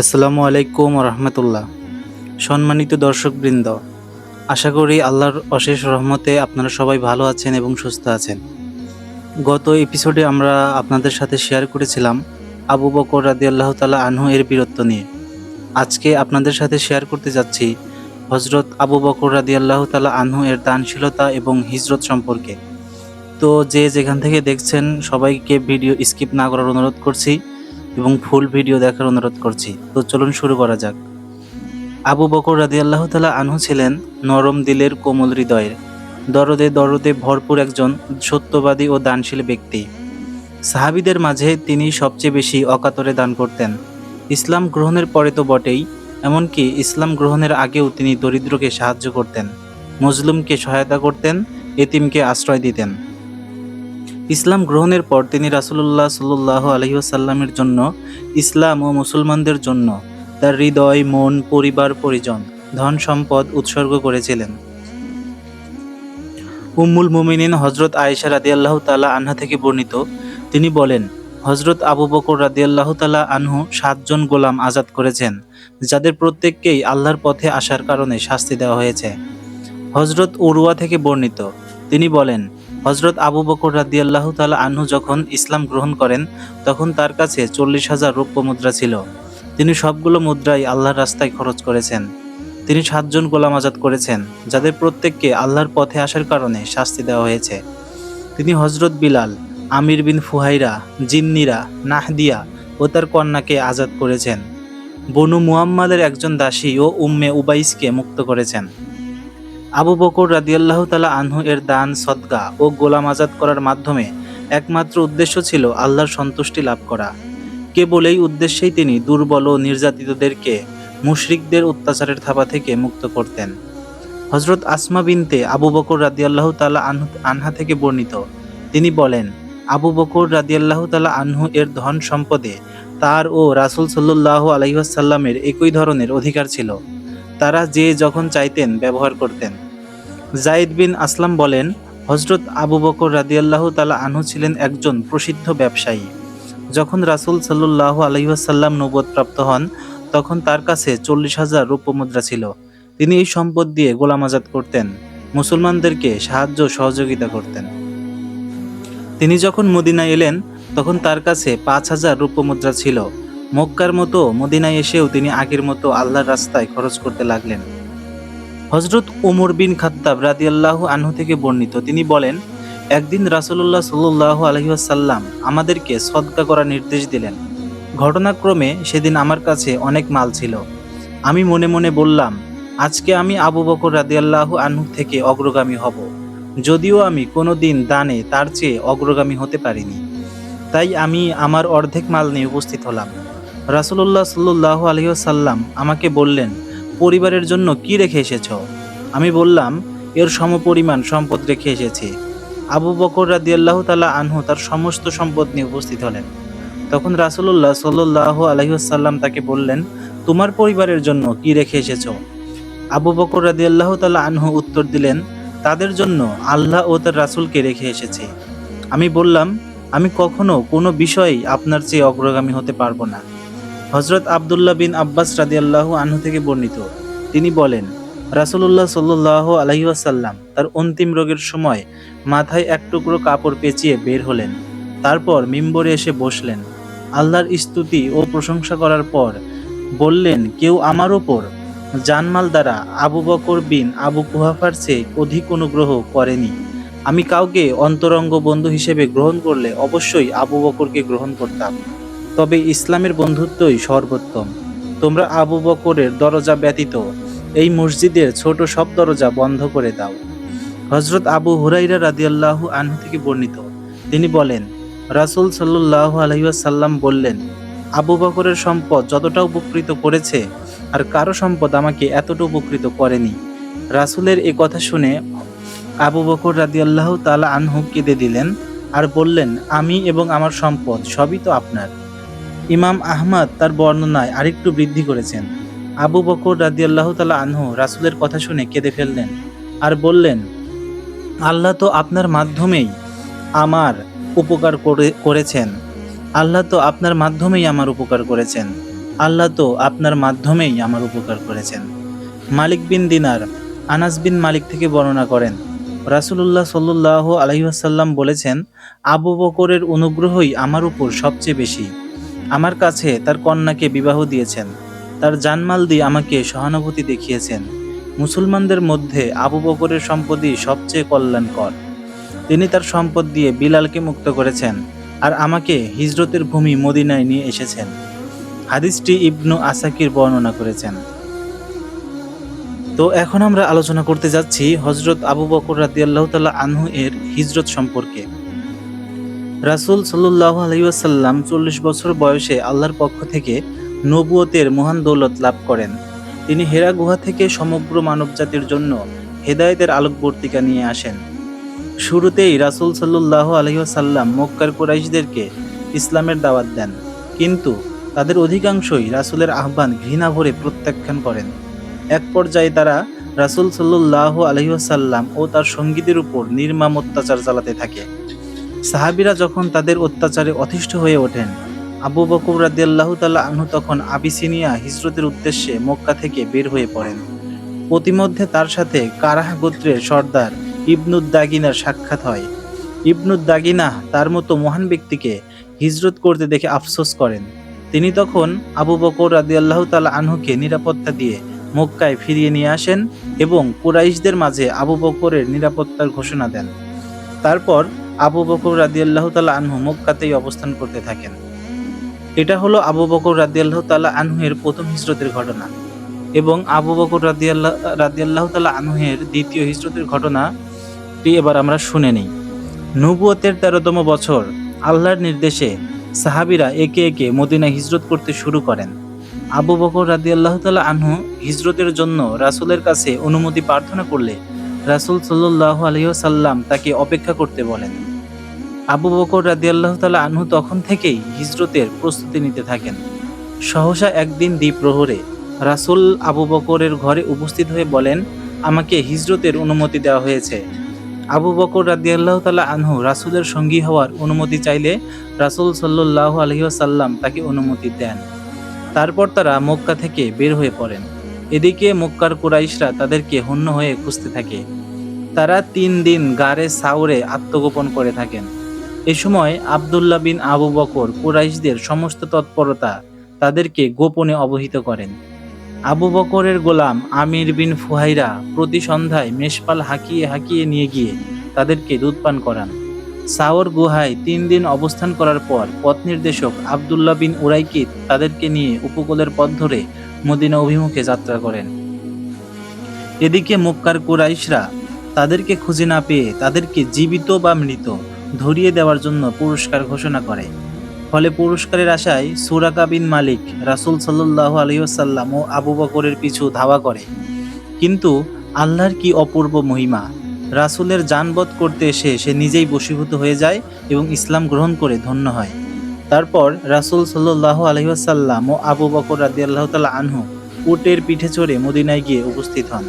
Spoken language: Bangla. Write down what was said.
আসসালামু আলাইকুম রহমতুল্লাহ সম্মানিত দর্শকবৃন্দ, আশা করি আল্লাহর অশেষ রহমতে আপনারা সবাই ভালো আছেন এবং সুস্থ আছেন। গত এপিসোডে আমরা আপনাদের সাথে শেয়ার করেছিলাম আবু বকর রাদি আল্লাহ তালা আনহু এর বীরত্ব নিয়ে। আজকে আপনাদের সাথে শেয়ার করতে যাচ্ছি হজরত আবু বকর রাদি আল্লাহ তালা আনহু এর দানশীলতা এবং হিজরত সম্পর্কে। তো যে যেখান থেকে দেখছেন সবাইকে ভিডিও স্কিপ না করার অনুরোধ করছি। এবং ফুল ভিডিও দেখার অনুরোধ করছি। তো চলুন শুরু করা যাক। আবু বকর রাদি আল্লাহ তালা আনহু ছিলেন নরম দিলের কোমল হৃদয়ের। দরদে দরদে ভরপুর একজন সত্যবাদী ও দানশীল ব্যক্তি। সাহাবিদের মাঝে তিনি সবচেয়ে বেশি অকাতরে দান করতেন। ইসলাম গ্রহণের পরে তো বটেই, এমনকি ইসলাম গ্রহণের আগেও তিনি দরিদ্রকে সাহায্য করতেন মজলুমকে সহায়তা করতেন, এতিমকে আশ্রয় দিতেন। ইসলাম গ্রহণের পর তিনি রাসুলুল্লাহ সাল্লাহ আলহিউসাল্লামের জন্য ইসলাম ও মুসলমানদের জন্য তার হৃদয়, মন, পরিবার, পরিজন, ধন, সম্পদ উৎসর্গ করেছিলেন। উম্মুল মুমিনিন হজরত আয়েশা রাদিয়াল্লাহু তালা আনহা থেকে বর্ণিত, তিনি বলেন হজরত আবু বকর রাদিয়াল্লাহু তালা আনহু সাতজন গোলাম আজাদ করেছেন, যাদের প্রত্যেককেই আল্লাহর পথে আসার কারণে শাস্তি দেওয়া হয়েছে। হজরত উরুয়া থেকে বর্ণিত, তিনি বলেন হজরত আবু বকর রাদিয়াল্লাহু তালা আনহু যখন ইসলাম গ্রহণ করেন, তখন তার কাছে চল্লিশ হাজার রৌপ্য মুদ্রা ছিল। তিনি সবগুলো মুদ্রাই আল্লাহর রাস্তায় খরচ করেছেন। তিনি সাতজন গোলাম আজাদ করেছেন, যাদের প্রত্যেককে আল্লাহর পথে আসার কারণে শাস্তি দেওয়া হয়েছে। তিনি হজরত বিলাল, আমির বিন ফুহাইরা, জিন্নিরা, নাহদিয়া ও তার কন্যাকে আজাদ করেছেন। বনু মুহাম্মাদের একজন দাসী ও উম্মে উবাইসকে মুক্ত করেছেন। আবু বকর রাদিয়াল্লাহ তালা আনহু এর দান সদগা ও গোলাম আজাদ করার মাধ্যমে একমাত্র উদ্দেশ্য ছিল আল্লাহর সন্তুষ্টি লাভ করা। কেবল এই উদ্দেশ্যেই তিনি দুর্বল ও নির্যাতিতদেরকে মুশরিকদের অত্যাচারের থাবা থেকে মুক্ত করতেন। হজরত আসমা বিনতে আবু বকর রাদিয়াল্লাহ তালা আনহু, আনহা থেকে বর্ণিত। তিনি বলেন, আবু বকর রাদিয়াল্লাহ তালা আনহু এর ধন সম্পদে তার ও রাসুল সাল্লাহ আলহিহাসাল্লামের একই ধরনের অধিকার ছিল। তারা যে যখন চাইতেন ব্যবহার করতেন। জাইদ বিন আসলাম বলেন হজরত আবু বকর রাদিয়াল্লাহ তালা আনহু ছিলেন একজন প্রসিদ্ধ ব্যবসায়ী। যখন রাসুল সাল্লাহ আলহিহাসাল্লাম নবদ প্রাপ্ত হন, তখন তার কাছে চল্লিশ হাজার রৌপ্য মুদ্রা ছিল। তিনি এই সম্পদ দিয়ে গোলাম আজাদ করতেন, মুসলমানদেরকে সাহায্য সহযোগিতা করতেন। তিনি যখন মদিনায় এলেন, তখন তার কাছে পাঁচ হাজার রৌপ্য মুদ্রা ছিল। মক্কার মতো মদিনায় এসেও তিনি আগের মতো আল্লাহর রাস্তায় খরচ করতে লাগলেন। হজরত ওমর বিন খাত্তাব রাদিয়াল্লাহু আনহু থেকে বর্ণিত। তিনি বলেন, একদিন রাসুল্লাহ সাল্লাহ আলহিহাসাল্লাম আমাদেরকে সদকা করার নির্দেশ দিলেন। ঘটনাক্রমে সেদিন আমার কাছে অনেক মাল ছিল। আমি মনে মনে বললাম, আজকে আমি আবু বকর রাদিয়াল্লাহু আনহু থেকে অগ্রগামী হব। যদিও আমি কোনো দিন দানে তার চেয়ে অগ্রগামী হতে পারিনি। তাই আমি আমার অর্ধেক মাল নিয়ে উপস্থিত হলাম। রাসুল্লাহ সাল্লাহ আলহিহাসাল্লাম আমাকে বললেন পরিবারের জন্য কি রেখে এসেছ? আমি বললাম, এর সমপরিমাণ সম্পদ রেখে এসেছি। আবু বকর রাদিয়াল্লাহু তালা আনহু তার সমস্ত সম্পদ নিয়ে উপস্থিত হলেন। তখন রাসুল্লাহ সাল্লাহ আলহিহাসাল্লাম তাকে বললেন, তোমার পরিবারের জন্য কি রেখে এসেছ? আবু বকর রাদিয়াল্লাহ তালা আনহু উত্তর দিলেন, তাদের জন্য আল্লাহ ও তার রাসুলকে রেখে এসেছি। আমি বললাম, আমি কখনো কোনো বিষয়েই আপনার চেয়ে অগ্রগামী হতে পারব না। হজরত আবদুল্লাহ বিন আব্বাস রাদিয়াল্লাহু আনহু থেকে বর্ণিত। তিনি বলেন রাসুল্লাহ সাল্লাহ আলহিহাসাল্লাম তার অন্তিম রোগের সময় মাথায় এক টুকরো কাপড় পেঁচিয়ে বের হলেন। তারপর মিম্বরে এসে বসলেন। আল্লাহর স্তুতি ও প্রশংসা করার পর বললেন, কেউ আমার ওপর জানমাল দ্বারা আবু বকর বিন আবু কুহাফার চেয়ে অধিক অনুগ্রহ করেনি। আমি কাউকে অন্তরঙ্গ বন্ধু হিসেবে গ্রহণ করলে অবশ্যই আবু বকরকে গ্রহণ করতাম। তবে ইসলামের বন্ধুত্বই সর্বোত্তম। তোমরা আবু বকরের দরজা ব্যতীত এই মসজিদের ছোট সব দরজা বন্ধ করে দাও। হজরত আবু হুরাইরা রাদিয়াল্লাহু আনহু থেকে বর্ণিত। তিনি বলেন, রাসুল সাল্লাহ আলহিসাল্লাম বললেন, আবু বকরের সম্পদ যতটা উপকৃত করেছে আর কারও সম্পদ আমাকে এতটা উপকৃত করেনি। রাসুলের এ কথা শুনে আবু বকর রাদিয়াল্লাহ তালা আনহু কেঁদে দিলেন আর বললেন, আমি এবং আমার সম্পদ সবই তো আপনার। ইমাম আহমদ তার বর্ণনায় আরেকটু বৃদ্ধি করেছেন। আবু বকর রাদিয়াল্লাহ তালা আনহু রাসুলের কথা শুনে কেঁদে ফেললেন আর বললেন, আল্লাহ তো আপনার মাধ্যমেই আমার উপকার করে, করেছেন। আল্লাহ তো আপনার মাধ্যমেই আমার উপকার করেছেন। আল্লাহ তো আপনার মাধ্যমেই আমার উপকার করেছেন। মালিক বিন দিনার আনাস বিন মালিক থেকে বর্ণনা করেন, রাসুলুল্লাহ সাল্লাহ আলহিহাসাল্লাম বলেছেন, আবু বকরের অনুগ্রহই আমার উপর সবচেয়ে বেশি। আমার কাছে তার কন্যাকে বিবাহ দিয়েছেন। তার জানমাল দিয়ে আমাকে সহানুভূতি দেখিয়েছেন। মুসলমানদের মধ্যে আবু বকরের সম্পদই সবচেয়ে কল্যাণকর। তিনি তার সম্পদ দিয়ে বিলালকে মুক্ত করেছেন আর আমাকে হিজরতের ভূমি মদিনায় নিয়ে এসেছেন। হাদিসটি ইবনু আসাকির বর্ণনা করেছেন। তো এখন আমরা আলোচনা করতে যাচ্ছি হজরত আবু বকর রাদিয়াল্লাহু তাআলা আনহু এর হিজরত সম্পর্কে। রাসূল সাল্লাল্লাহু আলাইহি ওয়াসাল্লাম চল্লিশ বছর বয়সে আল্লাহর পক্ষ থেকে নবুয়তের মহান দৌলত লাভ করেন। তিনি হেরা গুহা থেকে সমগ্র মানবজাতির জন্য হেদায়েতের আলোকবর্তিকা নিয়ে আসেন। শুরুতেই রাসূল সাল্লাল্লাহু আলাইহি ওয়াসাল্লাম মক্কার কুরাইশদেরকে ইসলামের দাওয়াত দেন, কিন্তু তাদের অধিকাংশই রাসূলের আহ্বান ঘৃণা ভরে প্রত্যাখ্যান করেন। এক পর্যায়ে তারা রাসূল সাল্লাল্লাহু আলাইহি ওয়াসাল্লাম ও তার সঙ্গীদের উপর নির্মাম অত্যাচার চালাতে থাকে। সাহাবীরা যখন তাদের অত্যাচারে অতিষ্ঠ হয়ে ওঠেন, আবু বকর রাদিয়াল্লাহু তাআলা আনহু তখন আবিসিনিয়া হিজরতের উদ্দেশ্যে মক্কা থেকে বের হয়ে পড়েন। প্রতিমধ্যে তার সাথে কারাহ গোত্রের সর্দার ইবনুদ্দাগিনার সাক্ষাৎ হয়। ইবনুদ্দাগিনা তার মতো মহান ব্যক্তিকে হিজরত করতে দেখে আফসোস করেন। তিনি তখন আবু বকর রাদিয়াল্লাহু তাআলা আনহুকে নিরাপত্তা দিয়ে মক্কায় ফিরিয়ে নিয়ে আসেন এবং কুরাইশদের মাঝে আবু বকরের নিরাপত্তার ঘোষণা দেন। তারপর আবু বকর রাদিয়াল্লাহু তাআলা আনহু মক্কাতেই অবস্থান করতে থাকেন। এটা হলো আবু বকর রাদিয়াল্লাহু তাআলা আনহু এর প্রথম হিজরতের ঘটনা এবং আবু বকর রাদিয়াল্লাহ রাদিয়াল্লাহু তাআলা আনহু এর দ্বিতীয় হিজরতের ঘটনাটি এবার আমরা শুনে নিই। নবুয়তের তেরোতম বছর আল্লাহর নির্দেশে সাহাবিরা একে একে মদিনা হিজরত করতে শুরু করেন। আবু বকর রাদিয়াল্লাহু তাআলা আনহু হিজরতের জন্য রাসূলের কাছে অনুমতি প্রার্থনা করলে রাসূল সাল্লাল্লাহু আলাইহি ওয়াসাল্লাম তাকে অপেক্ষা করতে বলেন। আবু বকর রাদিয়াল্লাহু তাআলা আনহু তখন থেকেই হিজরতের প্রস্তুতি নিতে থাকেন। সহসা একদিন দ্বীপ্রহরে রাসূল আবু বকরের ঘরে উপস্থিত হয়ে বলেন, আমাকে হিজরতের অনুমতি দেওয়া হয়েছে। আবু বকর রাদিয়াল্লাহু তাআলা আনহু রাসূলের সঙ্গী হওয়ার অনুমতি চাইলে রাসূল সাল্লাল্লাহু আলাইহি ওয়াসাল্লাম তাকে অনুমতি দেন। তারপর তারা মক্কা থেকে বের হয়ে পড়েন। এদিকে মক্কার কুরাইশরা তাদেরকে হন্য হয়ে খুঁজতে থাকে। তারা তিন দিন গাড়ে সাউরে আত্মগোপন করে থাকেন। এ সময় আবদুল্লাহ বিন আবু বকর কুরাইশদের সমস্ত তৎপরতা তাদেরকে গোপনে অবহিত করেন। আবু বকরের গোলাম আমির বিন ফুহাইরা প্রতি সন্ধ্যায় মেষপাল হাঁকিয়ে হাঁকিয়ে নিয়ে গিয়ে তাদেরকে দুধ পান করান। সাওর গুহায় তিন দিন অবস্থান করার পর পথ নির্দেশক আবদুল্লাহ বিন উরাইকিত তাদেরকে নিয়ে উপকূলের পথ ধরে মদিনা অভিমুখে যাত্রা করেন। এদিকে মক্কার কুরাইশরা তাদেরকে খুঁজে না পেয়ে তাদেরকে জীবিত বা মৃত ধরিয়ে দেওয়ার জন্য পুরস্কার ঘোষণা করে। ফলে পুরস্কারের আশায় সুরাকা বিন মালিক রাসূল সাল্লাল্লাহু আলাইহি ওয়াসাল্লাম ও আবু বকরের পিছু ধাওয়া করে। কিন্তু আল্লাহর কি অপূর্ব মহিমা? রাসূলের জানবত করতে এসে সে নিজেই বশীভূত হয়ে যায় এবং ইসলাম গ্রহণ করে ধন্য হয়। তারপর রাসুল সাল্লাহ আলহিহাসাল্লাম ও আবু বকর রাজি আল্লাহ তাল্লাহ আনহু উটের পিঠে চড়ে মদিনায় গিয়ে উপস্থিত হন।